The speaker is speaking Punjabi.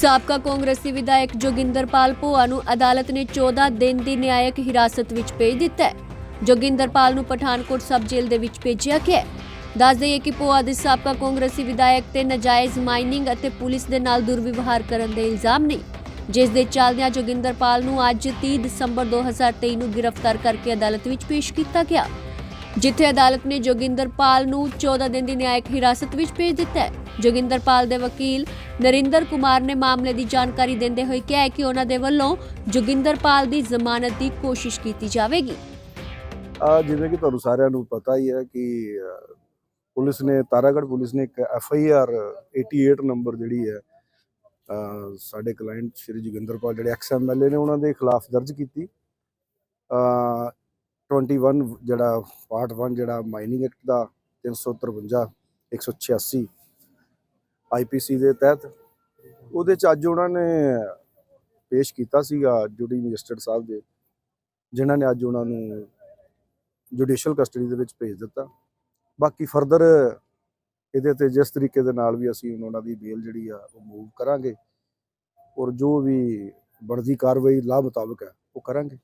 ਸਾਬਕਾ ਕਾਂਗਰਸੀ ਵਿਧਾਇਕ ਜੋਗਿੰਦਰਪਾਲ ਭੋਆ ਨੂੰ ਅਦਾਲਤ ਨੇ 14 ਦਿਨ ਦੀ ਨਿਆਇਕ ਹਿਰਾਸਤ ਵਿੱਚ ਭੇਜ ਦਿੱਤਾ ਹੈ। ਜੋਗਿੰਦਰਪਾਲ ਨੂੰ ਪਠਾਨਕੋਟ ਸਬ ਜੇਲ੍ਹ ਦੇ ਵਿੱਚ ਭੇਜਿਆ ਗਿਆ ਦੱਸ ਦਈਏ ਕਿ ਭੋਆ ਦੇ ਸਾਬਕਾ ਕਾਂਗਰਸੀ ਵਿਧਾਇਕ ਤੇ ਨਜਾਇਜ਼ ਮਾਈਨਿੰਗ ਅਤੇ ਪੁਲਿਸ ਦੇ ਨਾਲ ਦੁਰਵਿਵਹਾਰ ਕਰਨ ਦੇ ਇਲਜ਼ਾਮ ਨੇ। ਜਿਸ ਦੇ ਚੱਲਦਿਆਂ ਜੋਗਿੰਦਰਪਾਲ ਨੂੰ ਅੱਜ 30 ਦਸੰਬਰ 2023 ਨੂੰ ਗ੍ਰਿਫਤਾਰ ਕਰਕੇ ਅਦਾਲਤ ਵਿੱਚ ਪੇਸ਼ ਕੀਤਾ ਗਿਆ। ਜਿੱਥੇ ਅਦਾਲਤ ਨੇ ਜੋਗਿੰਦਰਪਾਲ ਨੂੰ 14 ਦਿਨ ਦੀ ਨਿਆਇਕ ਹਿਰਾਸਤ ਵਿੱਚ ਭੇਜ ਦਿੱਤਾ ਹੈ। ਜੋਗਿੰਦਰਪਾਲ ਦੇ ਵਕੀਲ ਨਰਿੰਦਰ ਕੁਮਾਰ ਨੇ ਮਾਮਲੇ ਦੀ ਜਾਣਕਾਰੀ ਦਿੰਦੇ ਹੋਏ ਕਿਹਾ ਹੈ ਕਿ ਉਹਨਾਂ ਦੇ ਵੱਲੋਂ ਜੋਗਿੰਦਰਪਾਲ ਦੀ ਜ਼ਮਾਨਤ ਦੀ ਕੋਸ਼ਿਸ਼ ਕੀਤੀ ਜਾਵੇਗੀ। ਆ ਜਿਵੇਂ ਕਿ ਤੁਹਾਨੂੰ ਸਾਰਿਆਂ ਨੂੰ ਪਤਾ ਹੀ ਹੈ ਕਿ ਅ, ਪੁਲਿਸ ਨੇ ਤਾਰਾਗੜ੍ਹ ਪੁਲਿਸ ਨੇ ਇੱਕ ਐਫ ਆਈ ਆਰ 88 ਨੰਬਰ ਜਿਹੜੀ ਹੈ ਅ, ਸਾਡੇ ਕਲਾਇੰਟ ਸ਼੍ਰੀ ਜੋਗਿੰਦਰਪਾਲ ਜਿਹੜੇ ਐਕਸ ਐਮ ਐਲ ਏ ਨੇ ਉਹਨਾਂ ਦੇ ਖਿਲਾਫ ਦਰਜ ਕੀਤੀ। ਅ, 21 ਜਿਹੜਾ ਪਾਰਟ 1 ਜਿਹੜਾ ਮਾਈਨਿੰਗ ਐਕਟ ਦਾ 353 186 ਆਈਪੀਸੀ ਦੇ ਤਹਿਤ, ਉਹਦੇ ਚ ਅੱਜ ਉਹਨਾਂ ਨੇ ਪੇਸ਼ ਕੀਤਾ ਸੀਗਾ ਜੁਡੀ ਮੈਜਿਸਟਰੇਟ ਸਾਹਿਬ ਦੇ, ਜਿਨ੍ਹਾਂ ਨੇ ਅੱਜ ਉਹਨਾਂ ਨੂੰ ਜੁਡੀਸ਼ੀਅਲ ਕਸਟਡੀ ਦੇ ਵਿੱਚ ਭੇਜ ਦਿੱਤਾ। ਬਾਕੀ ਫਰਦਰ ਇਹਦੇ ਤੇ ਜਿਸ ਤਰੀਕੇ ਦੇ ਨਾਲ ਵੀ ਅਸੀਂ ਉਹਨਾਂ ਦੀ ਬੇਲ ਜਿਹੜੀ ਆ ਉਹ ਮੂਵ ਕਰਾਂਗੇ ਔਰ ਜੋ ਵੀ ਬਣਦੀ ਕਾਰਵਾਈ ਲਾ ਮੁਤਾਬਕ ਹੈ, ਉਹ ਕਰਾਂਗੇ।